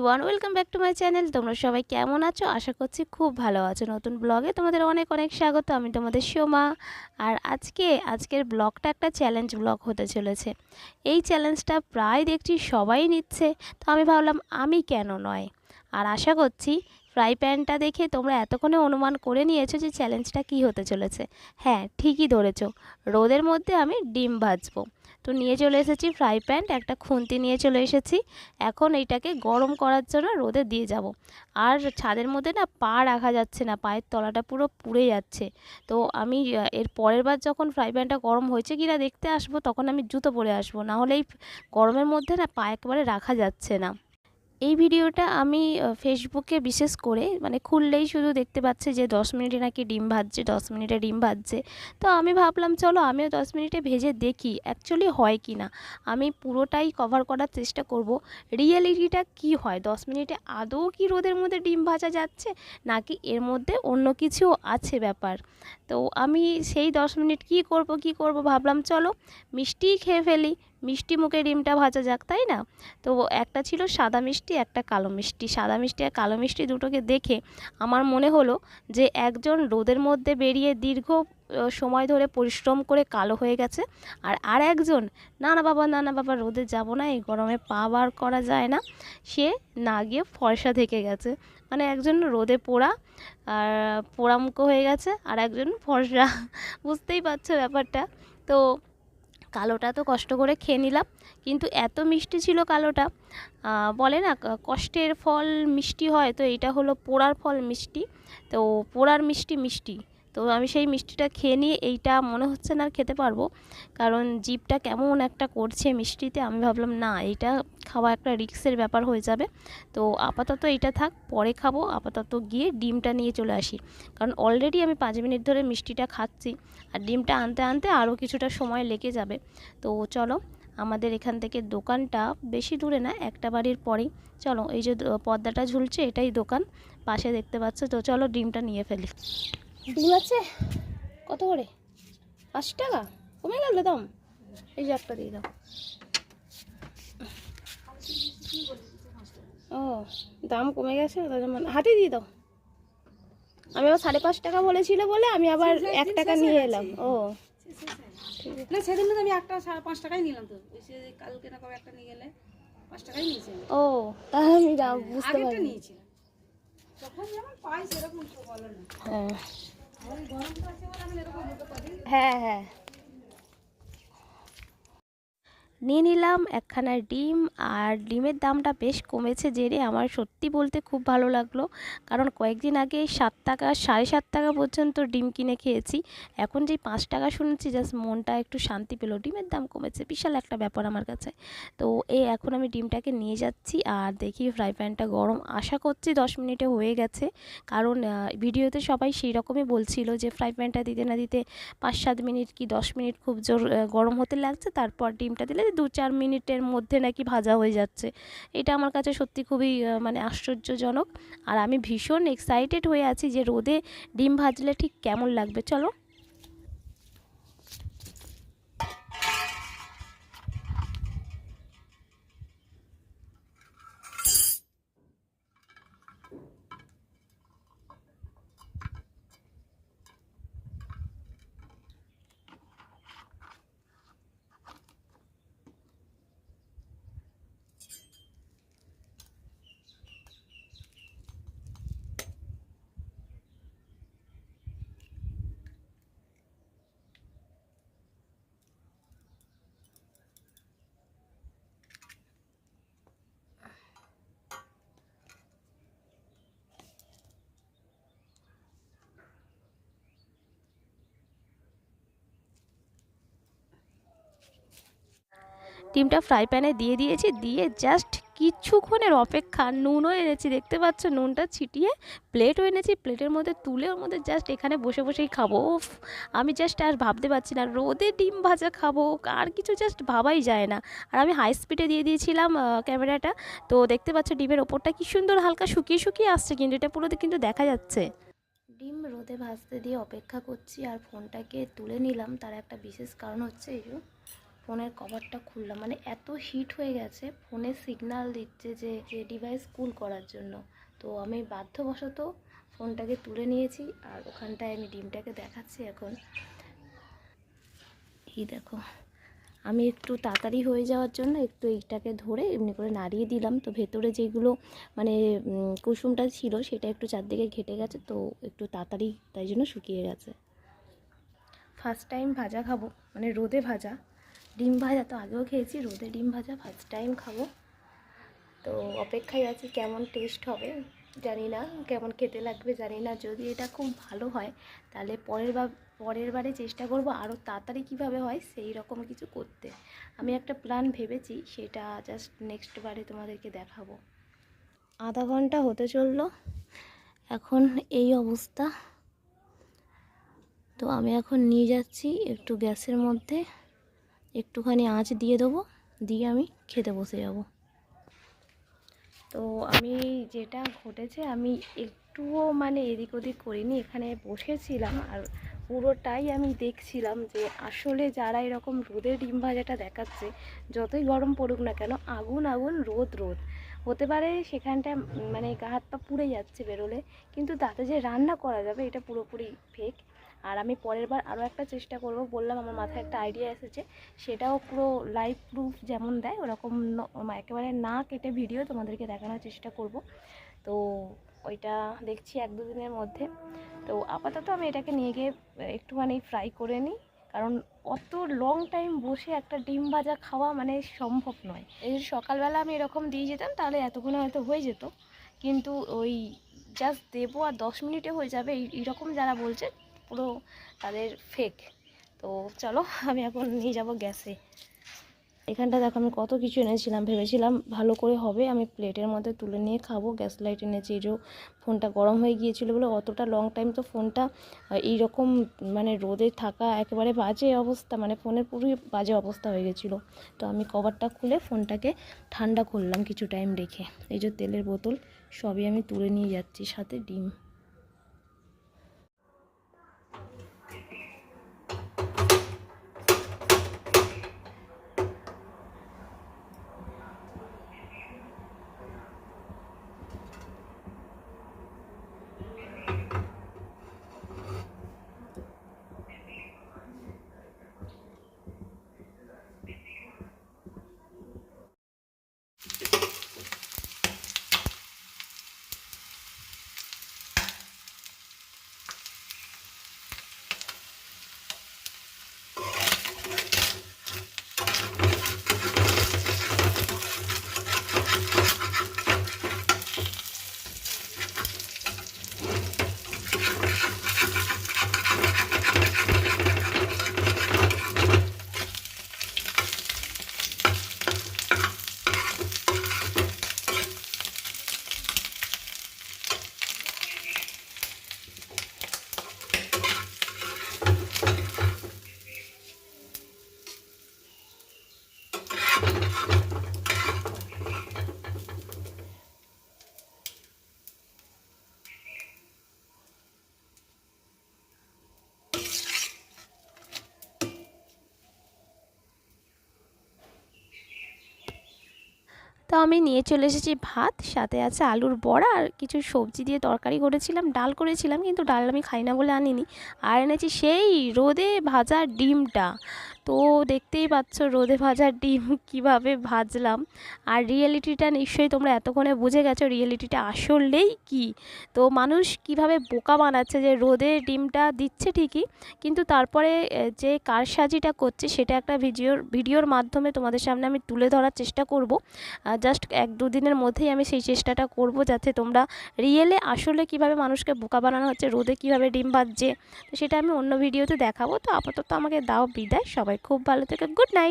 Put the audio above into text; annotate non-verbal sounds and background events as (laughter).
Everyone welcome back to my channel তোমরা সবাই কেমন আছো? আশা করছি খুব ভালো আছো। নতুন ব্লগে তোমাদের অনেক অনেক স্বাগত। আমি তোমাদের সোমা। আর আজকে, আজকের ব্লগটা একটা চ্যালেঞ্জ ব্লগ হতে চলেছে। এই চ্যালেঞ্জটা প্রায় দেখছি সবাই নিচ্ছে। তো আমি ভাবলাম, আমি কেন নয়? আর আশা করছি ফ্রাই প্যানটা দেখে তোমরা এতক্ষণে অনুমান করে নিয়েছো যে চ্যালেঞ্জটা কী হতে চলেছে। হ্যাঁ ঠিকই ধরেছো। রোদের মধ্যে আমি ডিম ভাজবো। তো নিয়ে চলে এসেছি ফ্রাই প্যান একটা খুন্তি নিয়ে চলে এসেছি। এখন এইটাকে গরম করার জন্য রোদে দিয়ে যাব। আর ছাদের মধ্যে না পা রাখা যাচ্ছে না, পায়ের তলাটা পুরো পুড়ে যাচ্ছে। তো আমি এর পরের বার যখন ফ্রাই প্যানটা গরম হয়েছে কি না দেখতে আসব, তখন আমি জুতো পরে আসব। নাহলে এই গরমের মধ্যে না পা একবারে রাখা যাচ্ছে না। এই ভিডিওটা আমি ফেসবুকে বিশেষ করে মানে খুললেই শুধু দেখতে পাচ্ছে যে দশ মিনিটে নাকি ডিম ভাজছে, দশ মিনিটে ডিম ভাজছে। তো আমি ভাবলাম, চলো আমিও দশ মিনিটে ভেজে দেখি অ্যাকচুয়ালি হয় কি না? আমি পুরোটাই কভার করার চেষ্টা করব। রিয়েলিটিটা কি হয়? দশ মিনিটে আদৌ কি রোদের মধ্যে ডিম ভাজা যাচ্ছে, নাকি এর মধ্যে অন্য কিছু আছে ব্যাপার? তো আমি সেই দশ মিনিট কি করব কি করব ভাবলাম, চলো মিষ্টিই খেয়ে ফেলি। মিষ্টি মুখে ডিমটা ভাজা যাক, তাই না? তো একটা ছিল সাদা মিষ্টি, একটা কালো মিষ্টি। সাদা মিষ্টি আর কালো মিষ্টি দুটোকে দেখে আমার মনে হলো যে একজন রোদের মধ্যে বেরিয়ে দীর্ঘ সময় ধরে পরিশ্রম করে কালো হয়ে গেছে আর আর একজন, না না বাবা, না না বাবা, রোদে যাব না, এই গরমে পা বার করা যায় না। সে না গিয়ে ফর্সা থেকে গেছে। মানে একজন রোদে পোড়া আর পোড়ামুখো হয়ে গেছে আর একজন ফর্সা। বুঝতেই পারছ ব্যাপারটা? তো কালোটা তো কষ্ট করে খেয়ে নিলাম। কিন্তু এত মিষ্টি ছিল কালোটা বলে না কষ্টের ফল মিষ্টি হয়, তো এটা হলো পোড়ার ফল মিষ্টি। তো পোড়ার মিষ্টি মিষ্টি। তো আমি সেই মিষ্টিটা খেয়ে নিয়ে এইটা মনে হচ্ছে না আর খেতে পারব। কারণ জিভটা কেমন একটা করছে মিষ্টিতে, আমি ভাবলাম, না, এইটা খাওয়া একটা রিক্সের ব্যাপার হয়ে যাবে। তো আপাতত এইটা থাক, পরে খাব। আপাতত গিয়ে ডিমটা নিয়ে চলে আসি। কারণ অলরেডি আমি পাঁচ মিনিট ধরে মিষ্টিটা খাচ্ছি আর ডিমটা আনতে আনতে আরও কিছুটা সময় লেগে যাবে। তো চলো, আমাদের এখান থেকে দোকানটা বেশি দূরে না, একটা বাড়ির পরেই। চলো, এই যে পর্দাটা ঝুলছে, এটাই দোকান। পাশে দেখতে পাচ্ছ, তো চলো ডিমটা নিয়ে ফেলি। ডিম আছে? কত করে? পাঁচ টাকা? কমে গেল দাম। এই যে একটা দিয়ে দাও। ও দাম কমে গেছে হাতে দিয়ে দাও। আমি আবার সাড়ে পাঁচ টাকা বলেছিল বলে আমি আবার এক টাকা নিয়ে এলাম। ও। না সেদিন তো আমি একটা সাড়ে পাঁচ টাকাই নিলাম তো। কালকে না কবে একটা নিয়ে গেলে পাঁচ টাকাই নিয়েছি। ও তাহলে আমি দাম বুঝতে আগেরটা পারিনি। হ্যাঁ। পারি। হ্যাঁ হ্যাঁ নিয়ে নিলাম একখানা ডিম আর ডিমের দামটা বেশ কমেছে জেরে আমার সত্যি বলতে খুব ভালো লাগল। কারণ কয়েকদিন আগে সাত টাকা, সাড়ে সাত টাকা পর্যন্ত ডিম কিনে খেয়েছি। এখন যেই পাঁচ টাকা শুনেছি, জাস্ট মনটা একটু শান্তি পেল। ডিমের দাম কমেছে, বিশাল একটা ব্যাপার আমার কাছে। তো এই এখন আমি ডিমটাকে নিয়ে যাচ্ছি আর দেখি ফ্রাই প্যানটা গরম। আশা করছি দশ মিনিটে হয়ে গেছে। কারণ ভিডিওতে সবাই সেই রকমই বলছিল যে ফ্রাই প্যানটা দিতে না দিতে পাঁচ সাত মিনিট কি দশ মিনিট খুব জোর গরম হতে লাগছে। তারপর ডিমটা দিলে দু চার মিনিটের মধ্যে নাকি ভাজা হয়ে যাচ্ছে। এটা আমার কাছে সত্যি খুবই মানে আশ্চর্যজনক। আর আমি ভীষণ এক্সাইটেড হয়ে আছি যে রোদে ডিম ভাজলে ঠিক কেমন লাগবে, চলো। ডিমটা ফ্রাই প্যানে দিয়ে দিয়েছি, দিয়ে জাস্ট কিছুক্ষণের অপেক্ষা নুনও এনেছি, দেখতে পাচ্ছ নুনটা ছিটিয়ে প্লেটও এনেছি প্লেটের মধ্যে তুলে ওর মধ্যে জাস্ট এখানে বসে বসেই খাব। আমি জাস্ট আর ভাবতে পারছি না, রোদে ডিম ভাজা খাব, আর কিছু জাস্ট ভাবাই যায় না। আর আমি হাই স্পিডে দিয়ে দিয়েছিলাম ক্যামেরাটা তো দেখতে পাচ্ছ ডিমের ওপরটা কি সুন্দর হালকা শুকিয়ে শুকিয়ে আসছে কিন্তু, এটা পুরো কিন্তু দেখা যাচ্ছে। ডিম রোদে ভাজতে দিয়ে অপেক্ষা করছি আর ফোনটাকে তুলে নিলাম, তার একটা বিশেষ কারণ হচ্ছে এই ফোনের কভারটা খুললাম। মানে এত হিট হয়ে গেছে, ফোনে সিগন্যাল দিচ্ছে যে যে ডিভাইস কুল করার জন্য। তো আমি বাধ্যবশত ফোনটাকে তুলে নিয়েছি আর ওখানটায় আমি ডিমটাকে দেখাচ্ছি এখন। এই দেখো, আমি একটু তাড়াতাড়ি হয়ে যাওয়ার জন্য একটু এইটাকে ধরে এমনি করে নাড়িয়ে দিলাম। তো ভেতরে যেগুলো মানে কুসুমটা ছিল সেটা একটু চারদিকে ঘেটে গেছে, তো একটু তাড়াতাড়ি তাই জন্য শুকিয়ে গেছে। ফার্স্ট টাইম ভাজা খাব মানে রোদে ভাজা। ডিম ভাজা তো আগেও খেয়েছি, রোদে ডিম ভাজা ফার্স্ট টাইম খাব। তো অপেক্ষায় আছি কেমন টেস্ট হবে, জানি না, কেমন খেতে লাগবে জানি না। যদি এটা খুব ভালো হয়, তাহলে পরের বার পরের বারে চেষ্টা করব আরও তাড়াতাড়ি কীভাবে হয় সেই রকম কিছু করতে। আমি একটা প্ল্যান ভেবেছি, সেটা জাস্ট নেক্সট বারে তোমাদেরকে দেখাবো। আধা ঘণ্টা হতে চলল, এখন এই অবস্থা। তো আমি এখন নিয়ে যাচ্ছি একটু গ্যাসের মধ্যে। একটুখানি আঁচ দিয়ে দেবো, দিয়ে আমি খেতে বসে যাব। তো আমি যেটা ঘটেছে, আমি একটুও মানে এদিক ওদিক করিনি, এখানে বসেছিলাম আর পুরোটাই আমি দেখছিলাম যে আসলে যারা এরকম রোদে ডিম ভাজাটা দেখাচ্ছে, যতই গরম পড়ুক না কেন, আগুন আগুন, রোদ রোদ। হতে পারে সেখানটা মানে গা হাত পা পুড়ে যাচ্ছে বেরোলে, কিন্তু তাতে যে রান্না করা যাবে, এটা পুরোপুরি ফেক আর আমি পরের বার আরও একটা চেষ্টা করব। বললাম, আমার মাথায় একটা আইডিয়া এসেছে। সেটাও পুরো লাইভ প্রুফ যেমন দেয়, ওরকম একেবারে না কেটে ভিডিও তোমাদেরকে দেখানোর চেষ্টা করব। তো ওইটা দেখছি এক দুদিনের মধ্যে। তো আপাতত আমি এটাকে নিয়ে গিয়ে একটুখানি ফ্রাই করে নিই। কারণ অত লং টাইম বসে একটা ডিম ভাজা খাওয়া মানে সম্ভব নয়। এই সকালবেলা আমি এরকম দিয়ে যেতাম, তাহলে এতক্ষণে হয়তো হয়ে যেত। কিন্তু ওই জাস্ট দেবো আর দশ মিনিটে হয়ে যাবে, এই, এইরকম যারা বলছে পুরো তাদের ফেক তো চলো, আমি এখন নিয়ে যাব গ্যাসে এখানটা দেখো, আমি কত কিছু এনেছিলাম, ভেবেছিলাম ভালো করে হবে। আমি প্লেটের মধ্যে তুলে নিয়ে খাব। গ্যাস লাইট এনেছি, এই যে ফোনটা গরম হয়ে গিয়েছিল বলে অতটা লং টাইম তো ফোনটা এই রকম মানে রোদে থাকা একেবারে বাজে অবস্থা মানে ফোনের পুরোই বাজে অবস্থা হয়ে গেছিল। তো আমি কভারটা খুলে ফোনটাকে ঠান্ডা করলাম কিছু টাইম রেখে। এই যে তেলের বোতল, সবই আমি তুলে নিয়ে যাচ্ছি, সাথে ডিম। আমি নিয়ে চলে এসেছি ভাত, সাথে আছে আলুর বড়া আর কিছু সবজি দিয়ে তরকারি করেছিলাম, ডাল করেছিলাম, কিন্তু ডাল আমি খাই না বলে আনিনি। আর এনেছি সেই রোদে ভাজা ডিমটা। তো দেখতেই পাচ্ছ রোদে ভাজা ডিম (laughs) কীভাবে ভাজলাম। আর রিয়েলিটিটা নিশ্চয়ই তোমরা এতক্ষণে বুঝে গেছো রিয়েলিটিটা আসলেই কি। তো মানুষ কীভাবে বোকা বানাচ্ছে যে রোদে ডিমটা দিচ্ছে ঠিকই, কিন্তু তারপরে যে কারসাজিটা করছে সেটা একটা ভিডিওর ভিডিওর মাধ্যমে তোমাদের সামনে আমি তুলে ধরার চেষ্টা করব। জাস্ট এক দুদিনের মধ্যেই আমি সেই চেষ্টাটা করব যাতে তোমরা রিয়েলে আসলে কীভাবে মানুষকে বোকা বানানো হচ্ছে, রোদে কীভাবে ডিম ভাজছে, সেটা আমি অন্য ভিডিওতে দেখাবো। তো আপাতত আমাকে দাও বিদায়, সবাই খুব ভালো থেকো গুড নাইট।